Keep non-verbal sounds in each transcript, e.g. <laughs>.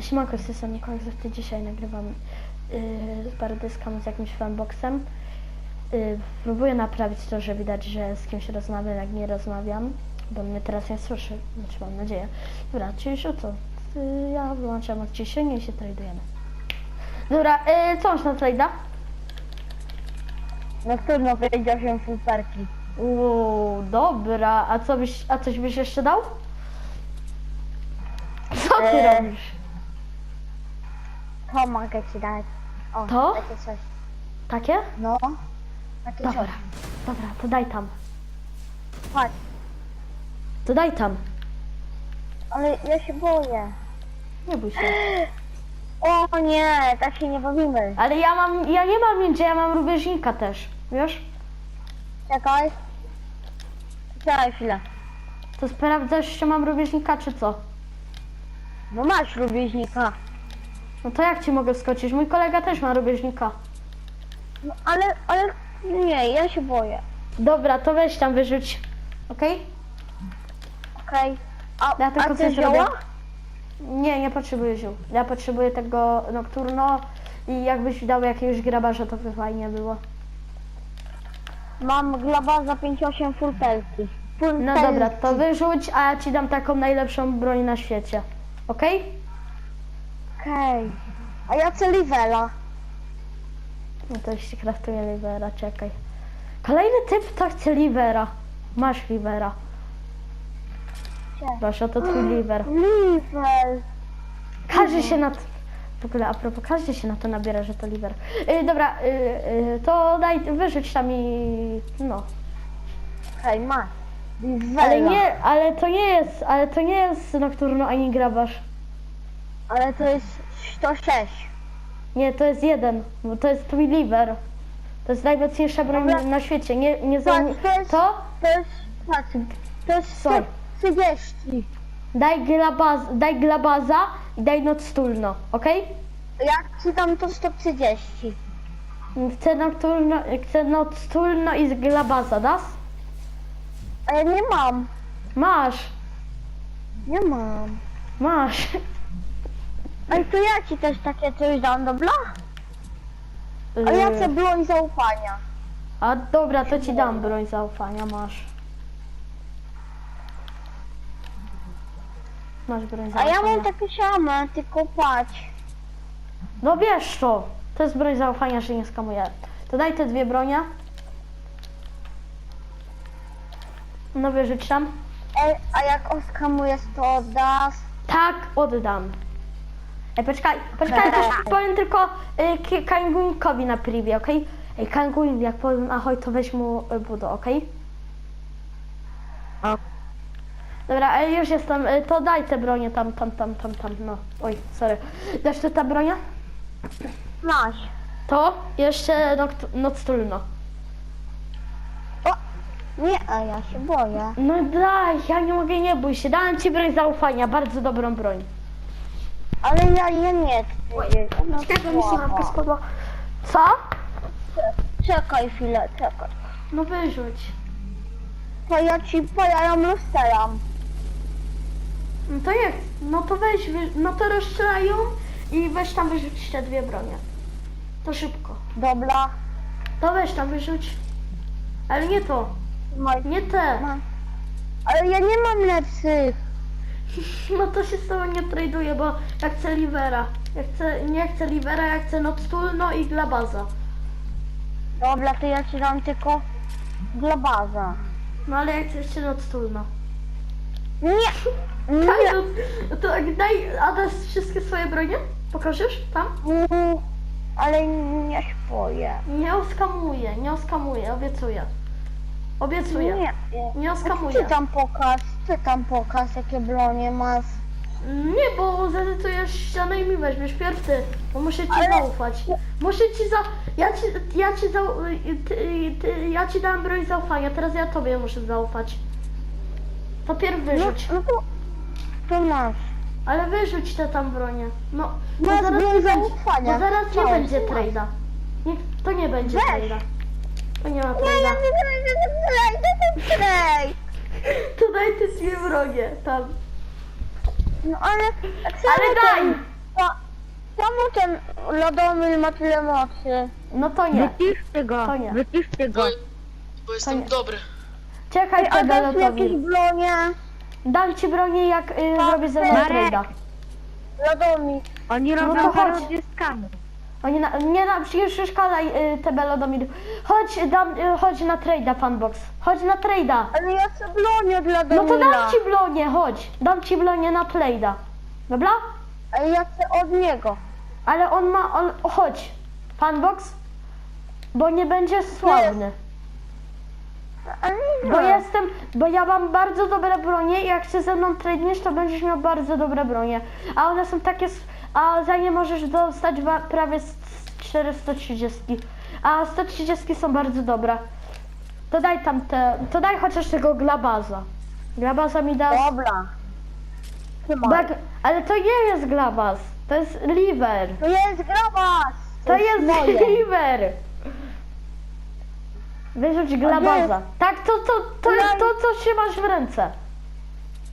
Siemanko, z tej strony Koncerty. Dzisiaj nagrywam yy, z parodyską z jakimś fanboxem. Yy, próbuję naprawić to, że widać, że z kimś rozmawiam, jak nie rozmawiam, bo mnie teraz nie słyszy, znaczy mam nadzieję. Dobra, czyli już co? Yy, ja wyłączam odciszenie i się tradujemy. Dobra, yy, co masz na trade'a? No trudno powiedział się fuperki. Uuu, dobra, a co byś, a coś byś jeszcze dał? Co ty Eee, robisz? To mogę ci dać. O, To? takie coś. Takie? No, takie Dobra, coś. dobra, to daj tam. Chodź. To daj tam. Ale ja się boję. Nie bój się. <gasps> O nie, tak się nie bawimy. Ale ja mam, ja nie mam ninja, ja mam rubieżnika też, wiesz? Czekaj. Czekaj chwilę. To sprawdzasz, czy mam rubieżnika, czy co? No masz rówieśnika. No to jak ci mogę skoczyć? Mój kolega też ma rubieżnika. No ale, ale nie, ja się boję. Dobra, to weź tam wyrzuć. Okej? Okej. A, Ja tylko a coś robię. Nie, nie potrzebuję ziół. Ja potrzebuję tego nocturno i jakbyś dał jakiegoś grabarza, to by fajnie było. Mam glaba za 5-8 furtelki. No dobra, to wyrzuć, a ja ci dam taką najlepszą broń na świecie. Okej? Okej. A ja chcę livela. No to już się kraftuje livera, czekaj. Kolejny typ to chce livera. Masz livera. Proszę, to twój liver. Livel. Każdy się na to... W ogóle a propos, każdy się na to nabiera, że to liver. Yy, dobra, yy, yy, to daj, wyrzuć tam i... no. Masz. Livela. Ale nie, ale to nie jest, ale to nie jest Nocturno ani Grabarz. Ale to jest 106. Nie, to jest jeden, bo to jest twój liver. To jest najmocniejsza broń Dobra. na świecie, nie, nie zajmij... Patrz, to jest, To? to jest, patrz, to jest Sorry. 30. Daj glabaz, daj glabaza i daj nocturno, okej? Jak ci dam to 130? Chcę nocturno, chcę nocturno i z glabaza, das? Ja nie mam. Masz, Nie mam. masz. Ale to ja ci też takie coś dam, dobra? A ja Yy, chcę broń zaufania. A dobra, to ci dam broń zaufania, masz. Masz broń A zaufania. ja mam takie same, tylko patrz. No wiesz to, to jest broń zaufania, że nie skamuję. To daj te dwie bronie. No wyrzuć tam. Ej, a jak oskamujesz to oddasz? Tak, oddam. Ej, poczekaj, poczekaj, też powiem tylko y, Ki- Kangunikowi na privie, okej? Ej, Kanguin, jak powiem ahoj, to weź mu y, budo, okej? Ok. Dobra, ej, już jestem, y, to daj te bronie tam, tam, tam, tam, tam, no. Oj, sorry. Dasz tu ta bronia? Masz. To jeszcze noct- nocturno. O! Nie, a ja się boję. No daj, ja nie mogę, nie bój się. Dałem ci broń zaufania, bardzo dobrą broń. Ale ja je nie chcę. No, słabo. spadła. Co? Czekaj chwilę, czekaj. No wyrzuć. To ja ci pojaram rozstrzelam. No to jest, no to weź, wy- no to rozstrzelają i weź tam wyrzuć te dwie bronie. To szybko. Dobra. To weź tam wyrzuć. Ale nie to, Maj- nie te. ma- Ale ja nie mam lepszych. <laughs> No to się z tobą nie traduję, bo ja chcę Livera. Ja chcę, nie chcę Livera, ja chcę Nocturno i Glabaza. Dobra, to ja ci dam tylko dla baza. No ale ja chcę jeszcze Nocturno. Nie! Nie! Tak, no, to daj, a dasz wszystkie swoje bronie? Pokażesz tam? Mm, Ale nie śpoję. Nie oskamuję, nie oskamuję, obiecuję. Obiecuję. Nie. Nie oskamuję. Ty tam pokaż, ty tam pokaż, jakie bronie masz. Nie, bo zedytujesz ścianę i mi weźmiesz pierw ty, bo muszę ci Ale- zaufać. Muszę ci za... Ja ci, ja ci za... Ty, ty, ja ci dałem broń zaufania, teraz ja tobie muszę zaufać. To pierw No, wyrzuć. no to, to masz. Ale wyrzuć te tam bronie. No, bo Masz zaraz broń nie będzie, zaufania. bo zaraz nie będzie trade'a. Nie, to nie będzie Weź. trade'a. To nie ma Nie, trade'a. nie, nie, nie, nie, nie, nie, nie, nie. To daj te dwie wrogie, tam. No ale... Ale daj! To, czemu ten Lodomil ma tyle mocy? No to nie. Wyciszcie go, To nie. wyciszcie go. Bo, bo jestem nie. dobry. Czekaj, A dasz mi jakieś bronie? Dam ci bronię, jak y, zrobię ze mną Marek. trade'a. Lodomil. Oni No robią to chodź. parodię z kamu. Oni na, nie na, przecież przeszkadzaj y, Tebelodomir. Chodź, dam, y, chodź na trade'a, Panbox. Chodź na trade'a. Ale ja chcę bronię od No to dam ci blonię, chodź. Dam ci blonię na trade'a. Dobra? Ale ja chcę od niego. Ale on ma, on, chodź. Panbox? Bo nie będzie sławny. Bo jestem, bo ja mam bardzo dobre bronie i jak się ze mną tradniesz, to będziesz miał bardzo dobre bronie. A one są takie, s- a za nie możesz dostać wa- prawie z z 430. A 130 są bardzo dobre. To daj tam te, to daj chociaż tego glabaza. Glabaza mi da... Dobra. Trzymaj. Ale to nie jest glabaz, to jest liver. To jest grabas. To jest moje. <laughs> liver. Wyrzuć glabaza. Tak, to, to, to jest to, co trzymasz w ręce.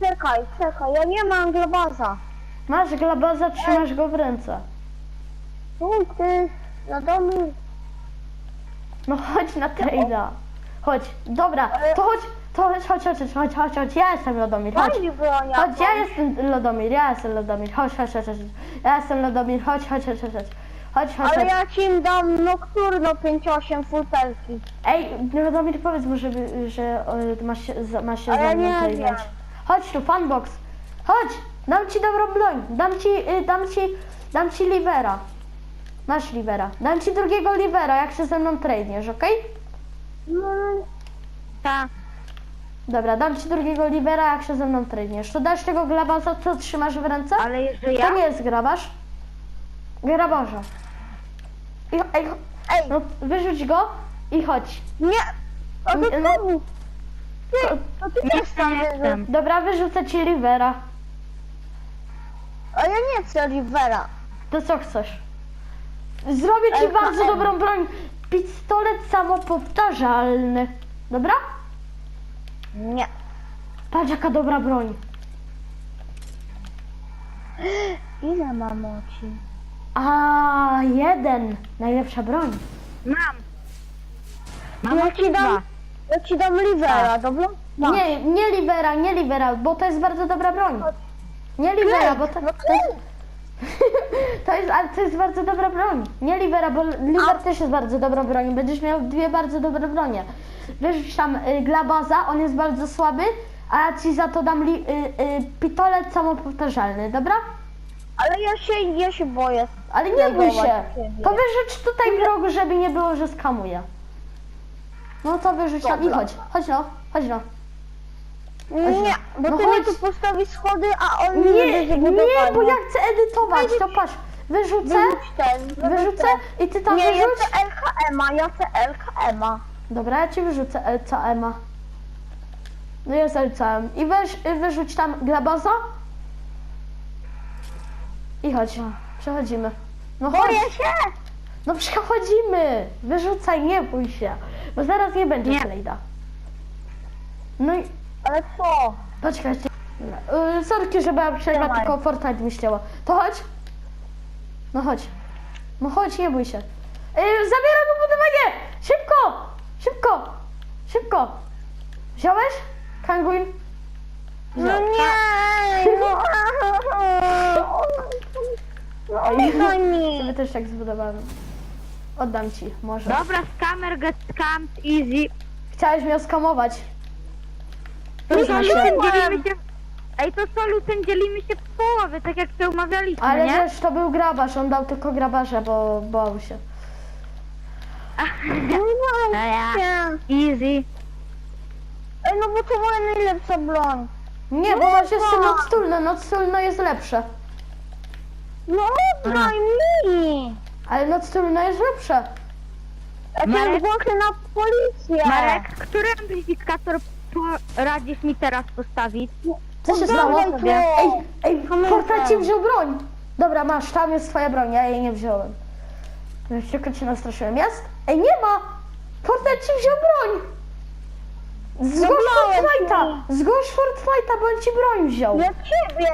Czekaj, czekaj, ja nie mam grabaza. Masz glabaza, trzymasz go w ręce. Tu ty, Lodomil. No chodź na trade'a. Chodź, dobra, to chodź, to chodź, chodź, chodź, chodź, chodź, chodź, chodź, ja jestem Lodomir, chodź. Daj mi broń Chodź, ja jestem Lodomir, ja jestem Lodomir, chodź, chodź, chodź, chodź. Ja jestem Lodomir, chodź, chodź, chodź, chodź. Chodź, chodź, chodź. Ale chodź. ja ci dam Nocturno 5-8 futelki. Ej, Lodomir, powiedz mu, żeby, że y, masz się, za- masz się Ale ze mną nie wiem. Chodź tu, fanbox. Chodź, dam ci dobrą broń. Dam ci, y, dam ci, dam ci livera. Masz livera. Dam ci drugiego livera, jak się ze mną trade'niesz, okej? No, Ta. Dobra, dam ci drugiego livera, jak się ze mną trade'niesz. To dasz tego glabasa, co trzymasz w ręce? Ale ja? To nie jest grabarz. Grabarza. I, ej, ej, no, wyrzuć go i chodź. nie. O to No. tu. Ty, to ty Nie też tam nie wyrzuć. Dobra, wyrzucę ci livera. A ja nie chcę Rivera. To co chcesz? Zrobię ci bardzo dobrą broń. Pistolet samopowtarzalny. Dobra? Nie. Patrz jaka dobra broń. <gasps> Ile ma mocy? A jeden. Najlepsza broń. Mam. Mam Ja ci dam, ja ci dam Rivera, dobra? No. Nie, nie libera, nie libera, bo to jest bardzo dobra broń. Nie libera, bo to, No to, jest, <laughs> to jest, ale to jest bardzo dobra broń. Nie libera, bo liber też jest bardzo dobrą bronią. Będziesz miał dwie bardzo dobre bronie. Wiesz, tam y, glabaza, on jest bardzo słaby, a ja ci za to dam li, y, y, pistolet samopowtarzalny, dobra? Ale ja się, ja się boję. Ale nie bój się. To wyrzuć tutaj w rogu, żeby nie było, że skamuję. No to wyrzuć tam i Dobra. chodź. Chodź no, chodź no. Nie, bo No ty chodź. mi tu postawi schody, a on Nie, będzie nie, bo ja chcę edytować, to patrz. Wyrzucę, Wyrzuć ten, wyrzucę i ty tam Nie, ja wyrzuć. chcę LKM-a, ja chcę LKM-a. Dobra, ja ci wyrzucę LCM-a. No jest LCM. I weź, y, wyrzuć tam glabaza. I chodź, przechodzimy. No chodź, Boję się! no przechodzimy. Wyrzucaj, nie bój się. Bo zaraz nie będzie Nie. No i Ale co? Poczekajcie. Yy, sorki, że była przerwa, Dawaj. tylko Fortnite mi ścięło. To chodź. No chodź. No chodź, nie bój się. Yy, zabieram budowanie! Szybko! Szybko! Szybko! Wziąłeś? Kanguin? No nie! No, <laughs> <laughs> no nie Sobie goni. też tak zbudowałem. Oddam ci, może. Dobra, scammer get scammed, easy. Chciałeś mnie skamować. To co, się. Lucen, dzielimy się... Ej, to co, Lucen, dzielimy się w połowy, tak jak się umawialiśmy, Ale nie? wiesz, to był grabarz, on dał tylko grabarza, bo bał się. No <laughs> A ja. nie. Easy. Ej, no bo to była najlepsza broń. Nie, bo masz jeszcze Kurwa. noctulne, noctulne jest lepsze. No oddaj mi! Ale noctulne jest lepsze. Cię Marek? zgłoszę na policję. Marek, który amplifikator radzisz mi teraz postawić? Co się Oddawaj stało? to. Ej, ej. Fortnite ci wziął broń. Dobra, masz, tam jest twoja broń, ja jej nie wziąłem. Tylko cię nastraszyłem. Jest? Ej, nie ma! Fortnite ci wziął broń! Zgłoś Fortnite'a! Zgłoś Fortnite'a, bo on ci broń wziął! Ja ciebie!